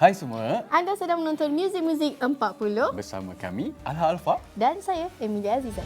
Hai semua, Anda sedang menonton Music Music 40 bersama kami Alha Alfa. dan saya Emilia Azizah.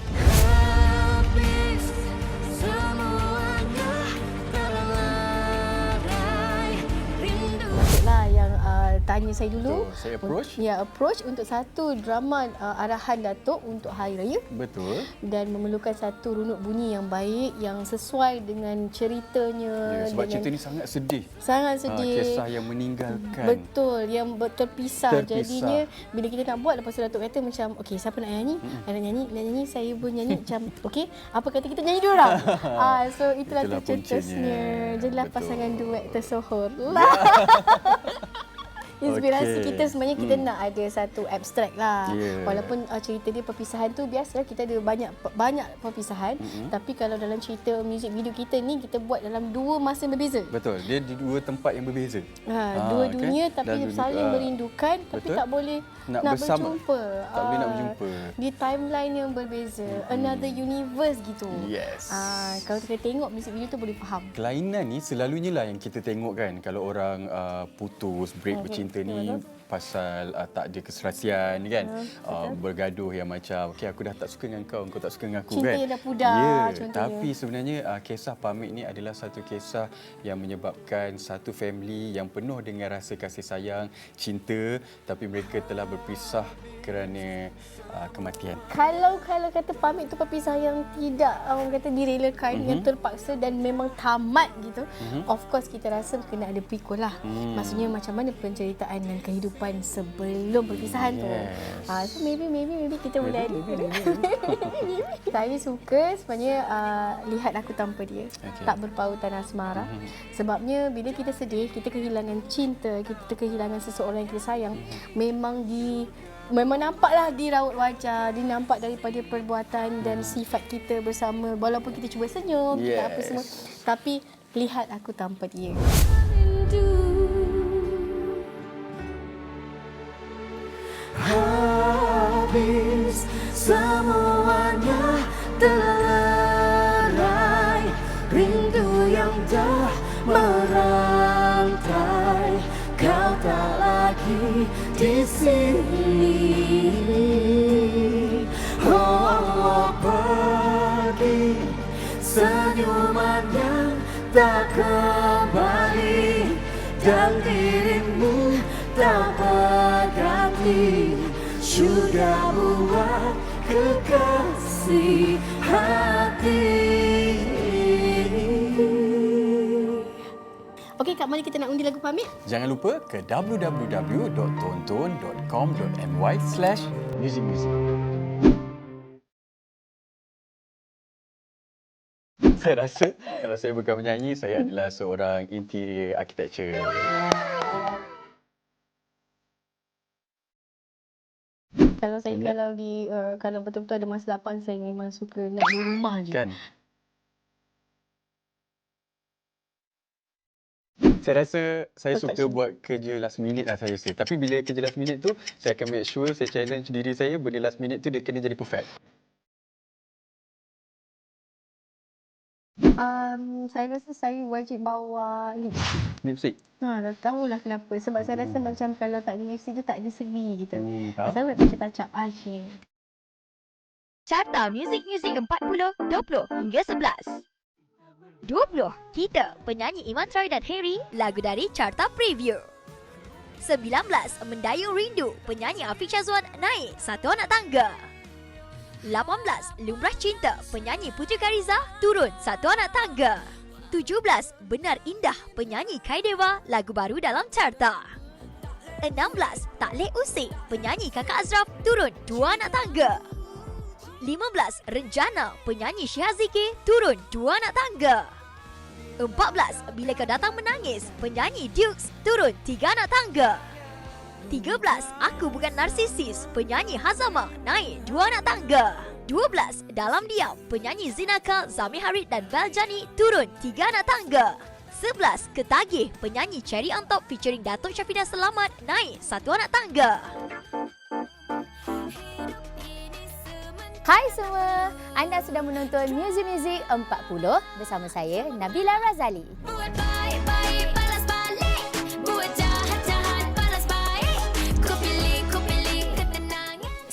Tanya saya dulu. Betul, saya approach. Ya, approach untuk satu drama uh, arahan Datuk untuk Hari Raya Betul. dan memerlukan satu runut bunyi yang baik yang sesuai dengan ceritanya Ya, sebab dengan cerita ni sangat sedih. sangat Ah, sedih. kisah yang meninggalkan. Betul, yang terpisah. Terpisah. Jadinya bila kita nak buat lepas tu Datuk kata macam okey siapa nak nyanyi? Hmm. Nak nyanyi, nak nyanyi saya pun nyanyi macam okey, apa kata kita nyanyi dua orang. ah so itulah, Itulah tercetusnya. puncanya. Jadilah Betul. pasangan duet tersohor. Lah. Inspirasi Okey. kita sebenarnya kita nak ada satu abstrak lah. Ya. Walaupun uh, cerita dia perpisahan tu biasa kita ada banyak banyak perpisahan, Mm-mm. tapi kalau dalam cerita music video kita ni kita buat dalam dua masa yang berbeza. Betul, dia di dua tempat yang berbeza. Ha, Ah, dua kan? dunia tapi Dan dua- saling ah, merindukan tapi betul. tak boleh Nak nak, bersama. berjumpa. Tak boleh nak Ah, berjumpa. Di timeline yang berbeza, another universe gitu. Yes. Ah, kalau kita tengok music video tu boleh faham. Kelainan ni selalunya lah yang kita tengok kan kalau orang uh, putus, break Mhm, bercinta betul, ni pasal uh, tak ada keserasian kan. Ya, Uh, bergaduh yang macam okey aku dah tak suka dengan kau, kau tak suka dengan aku Cinta kan. yang dah pudar, Ya, contohnya. tapi sebenarnya uh, kisah pamit ni adalah satu kisah yang menyebabkan satu family yang penuh dengan rasa kasih sayang, cinta tapi mereka telah berpisah kerana uh, kematian. Kalau kalau kata pamit tu perpisahan yang tidak orang kata direlakan Mhm. mm-hmm. yang terpaksa dan memang tamat gitu. Mm-hmm. Of course kita rasa kena ada prequel lah. Hmm. Maksudnya macam mana penceritaan dan kehidupan sebelum perpisahan tu. Yes. Ah so maybe maybe maybe kita boleh Maybe, ada. maybe, Saya suka sebenarnya uh, lihat aku tanpa dia. Okey. Tak berpautan asmara. Mhm. Sebabnya bila kita sedih, kita kehilangan cinta, kita kehilangan seseorang yang kita sayang, Mhm. memang di memang nampaklah di raut wajah, dia nampak daripada perbuatan dan sifat kita bersama. Walaupun kita cuba senyum, kita apa Yes. semua, tapi lihat aku tanpa dia. Habis semuanya terlerai Rindu yang dah merantai Kau tak lagi di sini tak kembali Dan dirimu tak berganti Sudah buat kekasih hati. Okey, kat mana kita nak undi lagu pamit? Jangan lupa ke www.tonton.com.my Saya rasa kalau saya bukan menyanyi, saya adalah seorang interior architecture. Kalau saya Ingat. kalau di uh, kalau betul-betul ada masa lapan saya memang suka nak di rumah je. Kan? Saya rasa saya suka buat kerja last minute lah saya rasa. Tapi bila kerja last minute tu, saya akan make sure saya challenge diri saya benda last minute tu dia kena jadi perfect. Um, saya rasa saya wajib bawa lipstick. Lipstick. Ha, dah tahulah kenapa. Sebab saya rasa macam kalau tak ada lipstick tu tak ada segi gitu. Hmm, Saya buat macam touch up aja. Carta Music Music 40, 20 hingga 11. 20. Kita, penyanyi Iman Troy dan Harry, lagu dari Carta Preview. 19. Mendayu Rindu, penyanyi Afiq Syazwan naik satu anak tangga. 18. Lumrah Cinta, penyanyi Putri Kariza turun satu anak tangga. 17. Benar Indah, penyanyi Kaidewa, lagu baru dalam carta. 16. Tak Leh Usik, penyanyi Kakak Azraf turun dua anak tangga. 15. Renjana, penyanyi Syahziki turun dua anak tangga. 14. Bila Kau Datang Menangis, penyanyi Dukes turun tiga anak tangga. 13. Aku Bukan Narsisis, penyanyi Hazama naik dua anak tangga. 12. Dalam Diam, penyanyi Zinaka, Zami Harid dan Beljani turun tiga anak tangga. 11. Ketagih, penyanyi Cherry on Top featuring Datuk Syafidah Selamat naik satu anak tangga. Hai semua, anda sedang menonton Music Music 40 bersama saya Nabila Razali. Buat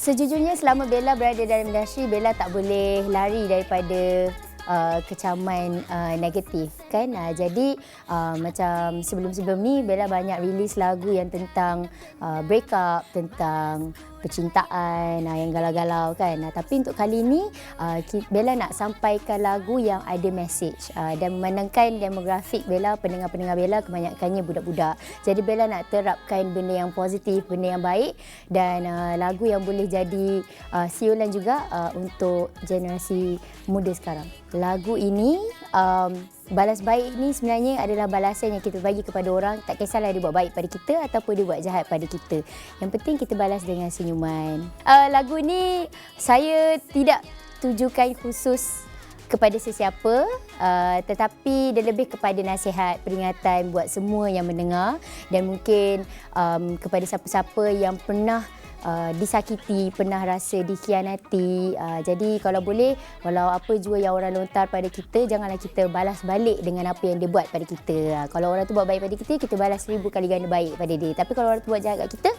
Sejujurnya selama Bella berada dalam industri, Bella tak boleh lari daripada uh, kecaman uh, negatif kan. Uh, jadi uh, macam sebelum-sebelum ni Bella banyak release lagu yang tentang uh, break up, tentang percintaan uh, yang galau-galau kan. Uh, tapi untuk kali ni uh, Bella nak sampaikan lagu yang ada message uh, dan memandangkan demografik Bella, pendengar-pendengar Bella kebanyakannya budak-budak. Jadi Bella nak terapkan benda yang positif, benda yang baik dan uh, lagu yang boleh jadi uh, siulan juga uh, untuk generasi muda sekarang. Lagu ini um, balas baik ni sebenarnya adalah balasan yang kita bagi kepada orang tak kisahlah dia buat baik pada kita ataupun dia buat jahat pada kita. Yang penting kita balas dengan senyuman. Uh, lagu ni saya tidak tujukan khusus kepada sesiapa uh, tetapi dia lebih kepada nasihat peringatan buat semua yang mendengar dan mungkin um, kepada siapa-siapa yang pernah uh, disakiti, pernah rasa dikhianati. Uh, jadi kalau boleh, kalau apa jua yang orang lontar pada kita, janganlah kita balas balik dengan apa yang dia buat pada kita. Uh, kalau orang tu buat baik pada kita, kita balas seribu kali ganda baik pada dia. Tapi kalau orang tu buat jahat kat kita,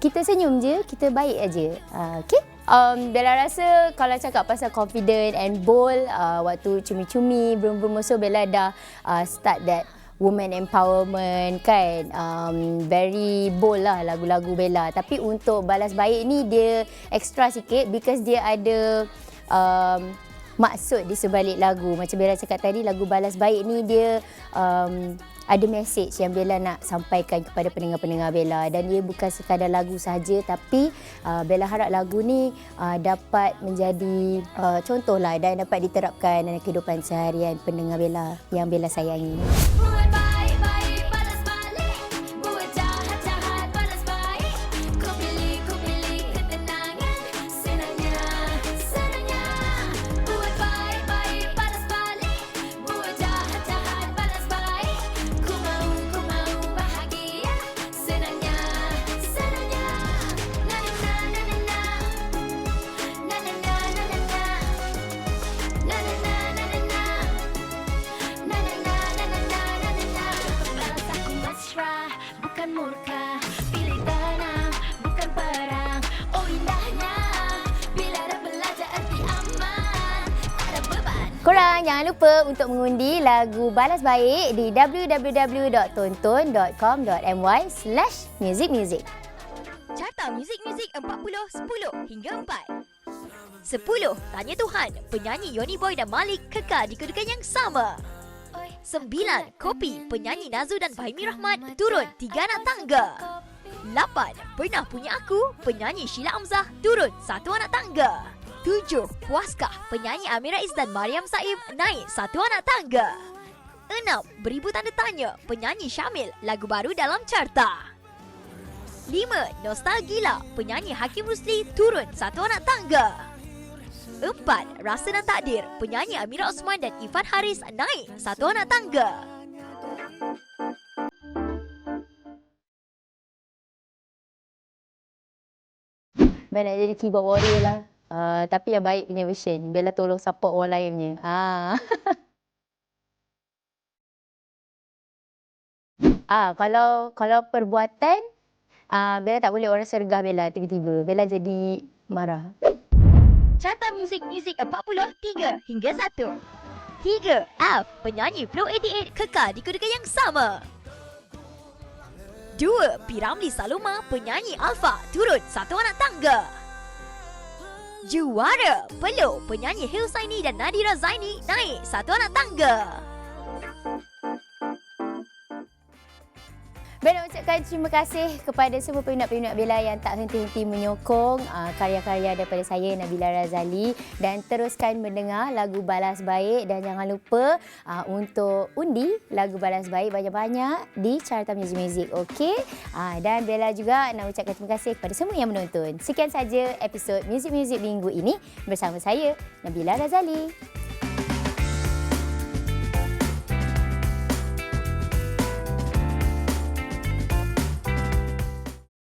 kita senyum je, kita baik aja. Uh, okay? Um, Bella rasa kalau cakap pasal confident and bold, uh, waktu cumi-cumi, belum-belum so Bella dah uh, start that woman empowerment kan. Um, very bold lah lagu-lagu Bella. Tapi untuk balas baik ni dia extra sikit because dia ada um, maksud di sebalik lagu. Macam Bella cakap tadi lagu balas baik ni dia um, ada message yang Bella nak sampaikan kepada pendengar-pendengar Bella dan dia bukan sekadar lagu saja tapi uh, Bella harap lagu ni uh, dapat menjadi uh, contoh lah dan dapat diterapkan dalam kehidupan seharian pendengar Bella yang Bella sayangi. Korang jangan lupa untuk mengundi lagu Balas Baik di www.tonton.com.my slash musicmusic. Carta Muzik-Muzik 40 10 hingga 4. 10. Tanya Tuhan, penyanyi Yoni Boy dan Malik kekal di kedudukan yang sama. 9. Kopi, penyanyi Nazu dan Fahimi Rahmat turun tiga anak tangga. 8. Pernah punya aku, penyanyi Sheila Amzah turun satu anak tangga. 7. Puaskah, penyanyi Amira Is dan Mariam Saib naik satu anak tangga. 6. Beribu tanda tanya, penyanyi Syamil lagu baru dalam carta. 5. Nostalgila, penyanyi Hakim Rusli turun satu anak tangga. 4. Rasa dan Takdir, penyanyi Amira Osman dan Ifan Haris naik satu anak tangga. Nak jadi keyboard warrior lah. Uh, tapi yang baik punya version. Bella tolong support orang lain punya. Ah. ah, kalau kalau perbuatan ah Bella tak boleh orang sergah Bella tiba-tiba. Bella jadi marah. Carta Muzik-Muzik 43 hingga 1. 3. F. Penyanyi Flow 88 kekal di kedudukan yang sama. 2. Piramli Saloma, penyanyi Alpha turun satu anak tangga. Juara Peluh, penyanyi Hilsaini dan Nadira Zaini naik satu anak tangga. Bella ucapkan terima kasih kepada semua peminat-peminat Bella yang tak henti-henti menyokong uh, karya-karya daripada saya Nabila Razali. Dan teruskan mendengar lagu Balas Baik. Dan jangan lupa uh, untuk undi lagu Balas Baik banyak-banyak di Carta Music Music okey? Uh, dan Bella juga nak ucapkan terima kasih kepada semua yang menonton. Sekian saja episod Music Music minggu ini bersama saya Nabila Razali